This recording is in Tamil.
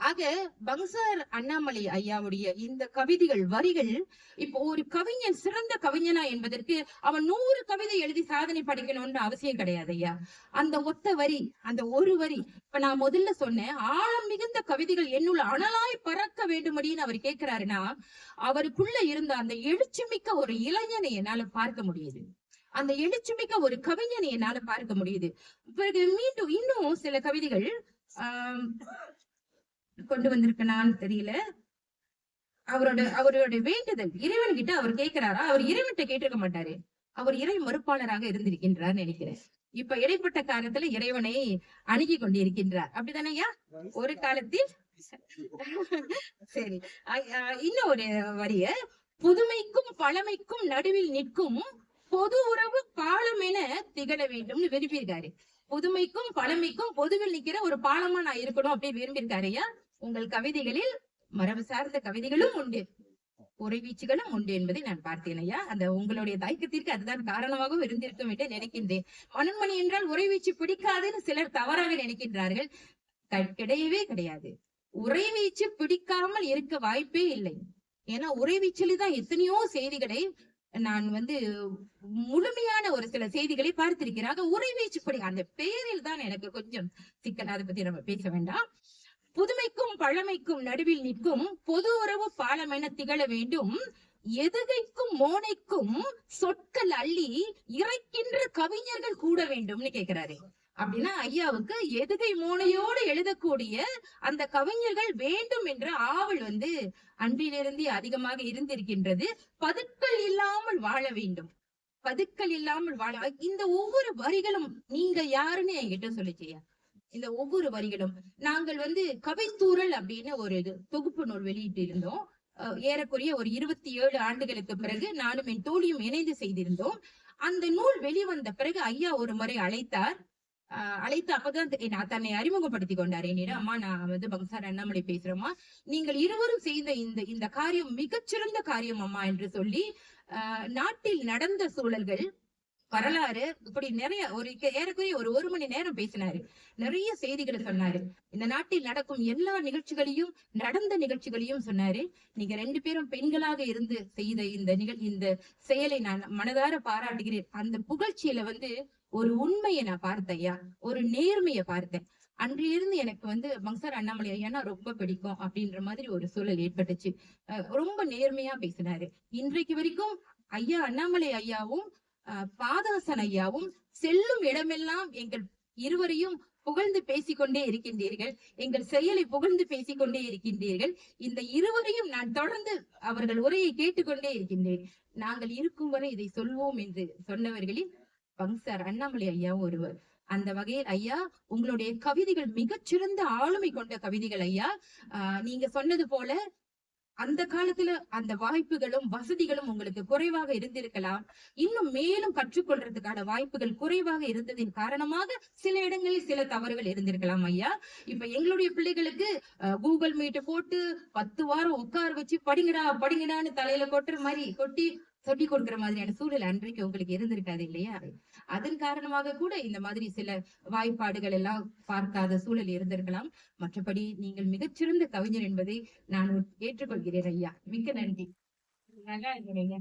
ஆக பங்சார் அண்ணாமலை ஐயாவுடைய இந்த கவிதைகள் வரிகள் இப்போ ஒரு கவிஞன் சிறந்த கவிஞனா என்பதற்கு அவன் நூறு கவிதை எழுதி சாதனை படைக்கணும்னு அவசியம் கிடையாது ஐயா. அந்த ஒத்த வரி அந்த ஒரு வரி இப்ப நான் முதல்ல சொன்னேன் ஆழம் மிகுந்த கவிதைகள் என்னுள் அனலாய் பறக்க வேண்டுமடின்னு அவர் கேட்கிறாருன்னா அவருக்குள்ள இருந்த அந்த எழுச்சி மிக்க ஒரு இளைஞனை என்னால பார்க்க முடியுது. அந்த எழுச்சிமிக்க ஒரு கவிஞனை என்னால பார்க்க முடியுது. பிறகு மீண்டும் இன்னும் சில கவிதைகள் கொண்டு வந்திருக்கனான்னு தெரியல. அவரோட அவரோட வேண்டுதல் இறைவன் கிட்ட அவர் கேட்கிறாரா? அவர் இறைவன்கிட்ட கேட்டிருக்க மாட்டாரு. அவர் இறை மறுப்பாளராக இருந்திருக்கின்றார் நினைக்கிறேன். இப்ப இடைப்பட்ட காலத்துல இறைவனை அணுகி கொண்டிருக்கின்றார். அப்படிதானே ஐயா? ஒரு காலத்தில்? சரி. இன்னும் ஒரு வரிய. புதுமைக்கும் பழமைக்கும் நடுவில் நிற்கும் பொது உறவு பாலம் என திகழ வேண்டும்னு விரும்பியிருக்காரு. புதுமைக்கும் பழமைக்கும் பொதுவில் நிக்கிற ஒரு பாலமா நான் இருக்கணும் அப்படின்னு விரும்பியிருக்காரு ஐயா. உங்கள் கவிதைகளில் மரபு சார்ந்த கவிதைகளும் உண்டு. உறைவீச்சுகளும் உண்டு என்பதை நான் பார்த்தேன் ஐயா. அந்த உங்களுடைய தயக்கத்திற்கு அதுதான் காரணமாகவும் இருந்திருக்கும் என்று நினைக்கின்றேன். மனன்மணி என்றால் உறைவீச்சு பிடிக்காதுன்னு சிலர் தவறாக நினைக்கின்றார்கள். கிடையவே கிடையாது. உறைவீச்சு பிடிக்காமல் இருக்க வாய்ப்பே இல்லை. ஏன்னா உறைவீச்சில் தான் எத்தனையோ செய்திகளை நான் வந்து முழுமையான ஒரு சில செய்திகளை பார்த்திருக்கிறாங்க உறைவீச்சு படி அந்த பெயரில் தான் எனக்கு கொஞ்சம் சிக்கல். அதை பத்தி நம்ம பேச வேண்டாம். புதுமைக்கும் பழமைக்கும் நடுவில் நிற்கும் பொது உறவு பாலம் என திகழ வேண்டும். எதுகைக்கும் மோனைக்கும் சொற்கள் அள்ளி இறைக்கின்ற கவிஞர்கள் கூட வேண்டும்னு கேக்குறாரு. அப்படின்னா ஐயாவுக்கு எதுகை மோனையோடு எழுதக்கூடிய அந்த கவிஞர்கள் வேண்டும் என்ற ஆவல் வந்து அன்பிலிருந்தே அதிகமாக இருந்திருக்கின்றது. பதுக்கள் இல்லாமல் வாழ வேண்டும். பதுக்கள் இல்லாமல் வாழ இந்த ஒவ்வொரு வரிகளும் நீங்க யாருன்னு என்கிட்ட சொல்லிச்சியா இந்த ஒவ்வொரு வரிகளும் நாங்கள் வந்து கவித்தூரல் அப்படின்னு ஒரு இது தொகுப்பு நூல் வெளியிட்டு இருந்தோம் ஏறக்குறைய ஒரு இருபத்தி ஏழு ஆண்டுகளுக்கு பிறகு நானும் என் தோழியும் இணைந்து செய்திருந்தோம். அந்த நூல் வெளிவந்த பிறகு ஐயா ஒரு முறை அழைத்தார். அழைத்து அப்பதான் நான் தன்னை அறிமுகப்படுத்தி கொண்டார். என்னிடம் அம்மா நான் வந்து பங்கசார் அண்ணாமலை பேசுறோமா நீங்கள் இருவரும் செய்த இந்த இந்த காரியம் மிகச்சிறந்த காரியம் அம்மா என்று சொல்லி நாட்டில் நடந்த சூழல்கள் வரலாறு இப்படி நிறைய ஒரு ஏறக்குறைய ஒரு ஒரு மணி நேரம் பேசினாரு. நிறைய செய்திகளை சொன்னாரு. இந்த நாட்டில் நடக்கும் எல்லா நிகழ்ச்சிகளையும் நடந்த நிகழ்ச்சிகளையும் சொன்னாரு. நீங்க ரெண்டு பேரும் பெண்களாக இருந்து செய்த இந்த நிகழ் இந்த செயலை நான் மனதார பாராட்டுகிறேன். அந்த புகழ்ச்சியில வந்து ஒரு உண்மையை நான் பார்த்தேன் ஐயா. ஒரு நேர்மையை பார்த்தேன். அன்றிலிருந்து எனக்கு வந்து பங்சார் அண்ணாமலை ஐயானா ரொம்ப பிடிக்கும் அப்படின்ற மாதிரி ஒரு சூழல் ஏற்பட்டுச்சு. ரொம்ப நேர்மையா பேசினாரு. இன்றைக்கு வரைக்கும் ஐயா அண்ணாமலை ஐயாவும் அஹ் பாதாசன் ஐயாவும் செல்லும் இடமெல்லாம் எங்கள் இருவரையும் புகழ்ந்து பேசிக்கொண்டே இருக்கின்றீர்கள். எங்கள் செயலை புகழ்ந்து பேசிக்கொண்டே இருக்கின்றீர்கள். இந்த இருவரையும் நான் தொடர்ந்து அவர்கள் உரையை கேட்டுக்கொண்டே இருக்கின்றேன். நாங்கள் இருக்கும் வரை இதை சொல்வோம் என்று சொன்னவர்களில் பங்சார் அண்ணாமலை ஐயாவும் ஒருவர். அந்த வகையில் ஐயா உங்களுடைய கவிதைகள் மிகச்சிறந்த ஆளுமை கொண்ட கவிதைகள் ஐயா. ஆஹ் நீங்க சொன்னது போல அந்த காலத்துல அந்த வாய்ப்புகளும் வசதிகளும் உங்களுக்கு குறைவாக இருந்திருக்கலாம். இன்னும் மேலும் கற்றுக்கொள்றதுக்கான வாய்ப்புகள் குறைவாக இருந்ததின் காரணமாக சில இடங்களில் சில தவறுகள் இருந்திருக்கலாம் ஐயா. இப்ப எங்களுடைய பிள்ளைகளுக்கு கூகுள் மீட் போட்டு பத்து வாரம் உட்கார வச்சு படிங்கடா படிங்கடான்னு தலையில கொட்டுற மாதிரி கொட்டி சொல்லி கொடுக்கிற மாதிரியான சூழல் அன்றைக்கு உங்களுக்கு இருந்திருக்காது இல்லையா? அதன் காரணமாக கூட இந்த மாதிரி சில வாய்ப்பாடுகள் எல்லாம் பார்க்காத சூழல் இருந்திருக்கலாம். மற்றபடி நீங்கள் மிகச்சிறந்த கவிஞர் என்பதை நான் ஏற்றுக்கொள்கிறேன் ஐயா. மிக்க நன்றி. நல்லா இருக்கிறீங்க